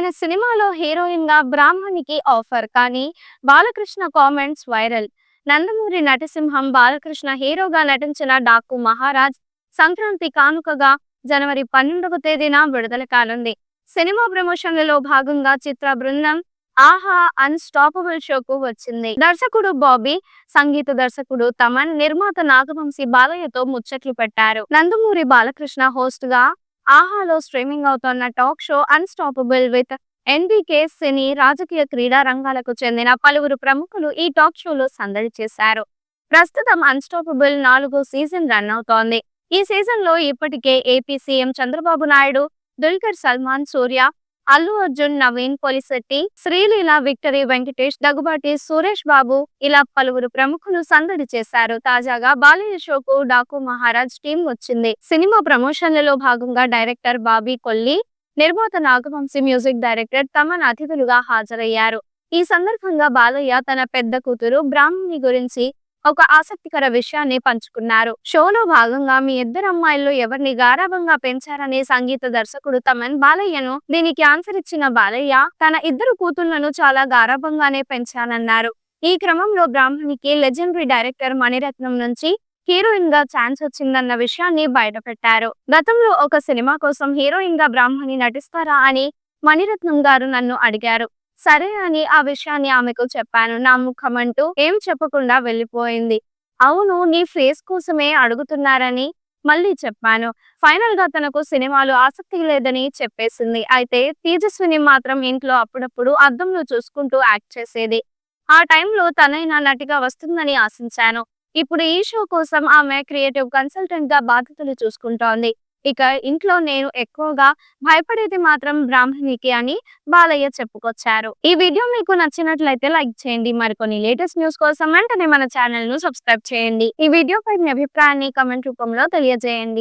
ఆయన సినిమాలో హీరోయిన్గా బ్రాహ్మణికి ఆఫర్ కానీ బాలకృష్ణ కామెంట్స్ వైరల్. నందమూరి నటసింహం బాలకృష్ణ హీరోగా నటించిన డాకు మహారాజ్ సంక్రాంతి కానుకగా జనవరి పన్నెండవ తేదీన విడుదల కానుంది. సినిమా ప్రమోషన్లలో భాగంగా చిత్ర బృందం ఆహా అన్స్టాపబుల్ షోకు వచ్చింది. దర్శకుడు బాబీ సంగీత దర్శకుడు తమన్ నిర్మాత నాగవంశీ బాలయ్యతో ముచ్చట్లు పెట్టారు. నందమూరి బాలకృష్ణ హోస్ట్గా ఆహాలో streaming అవుతోన్న talk show unstoppable with NBK సినీ రాజకీయ క్రీడా రంగాలకు చెందిన పలువురు ప్రముఖులు ఈ టాక్ షోలో సందడి చేశారు. ప్రస్తుతం అన్స్టాపబుల్ నాలుగో సీజన్ రన్ అవుతోంది. ఈ సీజన్లో ఇప్పటికే AP CM Chandrababu Naidu Dulquer Salmaan Suriya Allu Arjun Naveen Polishetty Sreeleela victory Venkatesh Daggubati Suresh Babu ఇలా పలువురు ప్రముఖులు సందడి చేశారు. తాజాగా బాలయ్య షోకు డాకు మహారాజ్ టీం వచ్చింది. సినిమా ప్రమోషన్లలో భాగంగా డైరెక్టర్ బాబీ కొల్లి నిర్మాత నాగవంశీ మ్యూజిక్ డైరెక్టర్ తమన్ అతిథులుగా హాజరయ్యారు. ఈ సందర్భంగా బాలయ్య తన పెద్ద కూతురు బ్రాహ్మణి గురించి ఒక ఆసక్తికర విషయాన్ని పంచుకున్నారు. షోలో భాగంగా మీ ఇద్దరు అమ్మాయిల్లో ఎవరిని గారాభంగా పెంచారనే సంగీత దర్శకుడు తమన్ బాలయ్యను దీనికి ఆన్సర్ ఇచ్చిన బాలయ్య తన ఇద్దరు కూతుళ్ళను చాలా గారాభంగానే పెంచానన్నారు. ఈ క్రమంలో బ్రాహ్మణికి లెజెండరీ డైరెక్టర్ మణిరత్నం నుంచి హీరోయిన్గా ఛాన్స్ వచ్చిందన్న విషయాన్ని బయటపెట్టారు. గతంలో ఒక సినిమా కోసం హీరోయిన్గా బ్రాహ్మణి నటిస్తారా అని మణిరత్నం గారు నన్ను అడిగారు. సరే అని ఆ విషయాన్ని ఆమెకు చెప్పాను. నా ముఖం అంటూ ఏం చెప్పకుండా వెళ్ళిపోయింది. అవును నీ ఫేస్ కోసమే అడుగుతున్నారని మళ్ళీ చెప్పాను. ఫైనల్గా తనకు సినిమాలు ఆసక్తి లేదని చెప్పేసింది. అయితే తేజస్విని మాత్రం ఇంట్లో అప్పుడప్పుడు అద్దంలో చూసుకుంటూ యాక్ట్ చేసేది. ఆ టైంలో తనైనా నటిగా వస్తుందని ఆశించాను. ఇప్పుడు ఈ షో కోసం ఆమె క్రియేటివ్ కన్సల్టెంట్గా బాధ్యతలు చూసుకుంటోంది. ఇక ఇంట్లో నేను ఎక్కువగా భయపడేది మాత్రం బ్రాహ్మణికి అని బాలయ్య చెప్పుకొచ్చారు. ఈ వీడియో మీకు నచ్చినట్లయితే లైక్ చేయండి. మరికొన్ని లేటెస్ట్ న్యూస్ కోసం వెంటనే మన ఛానల్ను సబ్స్క్రైబ్ చేయండి. ఈ వీడియోపై మీ అభిప్రాయాన్ని కమెంట్ రూపంలో తెలియజేయండి.